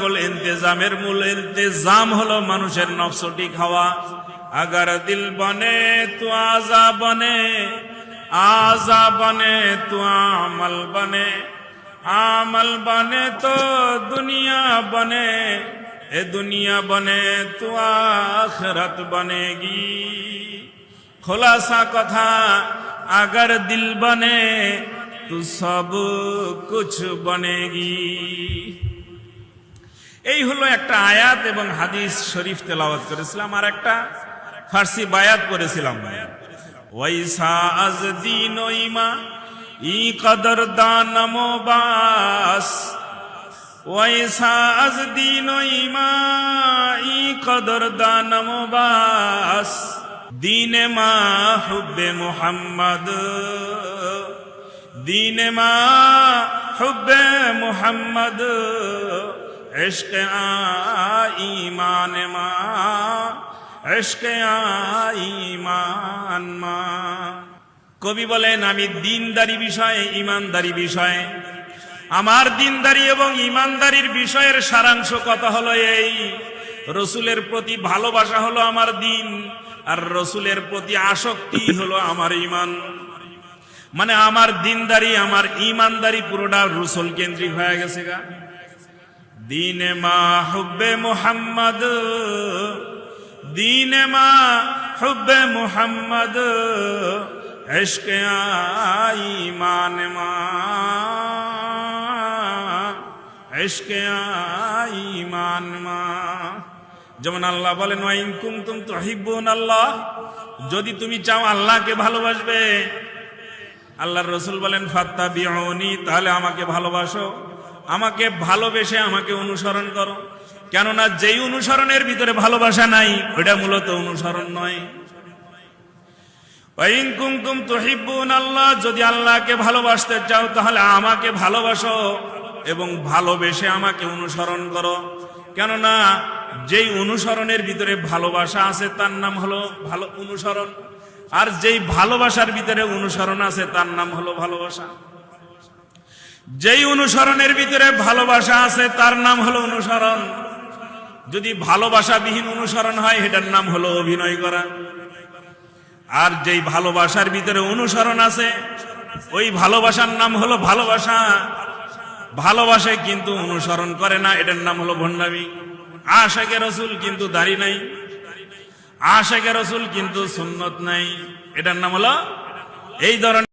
সকল ইন্তেজামের মূল ইন্তেজাম হলো মানুষের নফস খাওয়া হওয়া। আগার দিল বনে, তো আজা বনে আজা বনে, তো আমল বনে। আমল বনে তো দুনিয়া বনে, এ দুনিয়া বনে তো আখরত বনেগি। খোলাসা কথা, আগার দিল বনে, তু সব কুছ বনেগি। এই হলো একটা আয়াত এবং হাদিস শরীফ তেলাওয়াত করেছিলাম, আর একটা ফার্সি বায়াত করেছিলাম ওয়াইসা আজ দিন ইমা ই কদর দানমো বাস ওয়াইসা আজ দিন ইমা ই কদর দানমো বাস দিন মা হুব্বে মোহাম্মদ। দিন মা হুব্বে মোহাম্মদ। ইশক ঈমান মা ইশক ঈমান মা। কবি বলেন, আমি দিনদারি বিষয়ে, ইমানদারি বিষয়ে। আমার দিনদারি এবং ইমানদারির বিষয়ের সারাংশ কথা হলো এই, রসুলের প্রতি ভালোবাসা হলো আমার দিন, আর রসুলের প্রতি আসক্তি হলো আমার ইমান। মানে আমার দিনদারি, আমার ইমানদারি পুরোটা রসুল কেন্দ্রিক হয়ে গেছে গা। দিনে মা হুব্বে মোহাম্মদ, দিনে মা হুব্বে মোহাম্মদ ইশকে ইমান মা ইশকে ইমান মা। যেমন আল্লাহ বলেন ওয়াইন কুমতুম তুহিব্বুন আল্লাহ যদি তুমি চাও আল্লাহকে ভালোবাসবে। আল্লাহর রসুল বলেন ফাত্তা বিয়নি তাহলে আমাকে ভালোবাসো। আমাকে ভালোবেসে আমাকে অনুসরণ করো। কেননা যেই অনুসরণের ভিতরে ভালোবাসা নাই ওটা মূলত অনুসরণ নয়। আল্লাহ যদি আল্লাহকে ভালোবাসতে চাও, তাহলে আমাকে ভালোবাসো এবং ভালোবেসে আমাকে অনুসরণ করো। কেননা যেই অনুসরণের ভিতরে ভালোবাসা আছে, তার নাম হলো ভালো অনুসরণ। আর যেই ভালোবাসার ভিতরে অনুসরণ আছে, তার নাম হলো ভালোবাসা। যেই অনুসরণের ভিতরে ভালোবাসা আছে, তার নাম হলো অনুসরণ। যদি ভালোবাসাবিহীন অনুসরণ হয় এটার নাম হলো অভিনয় করা। আর যেই ভালোবাসার ভিতরে অনুসরণ আছে, ওই ভালোবাসার নাম হলো ভালোবাসা। ভালোবাসে কিন্তু অনুসরণ করে না, এটার নাম হলো ভণ্ডামি। আশাকে রসুল কিন্তু দাড়ি নাই। আশাকে রসুল কিন্তু সুন্নত নাই। এটার নাম হলো এই ধরনের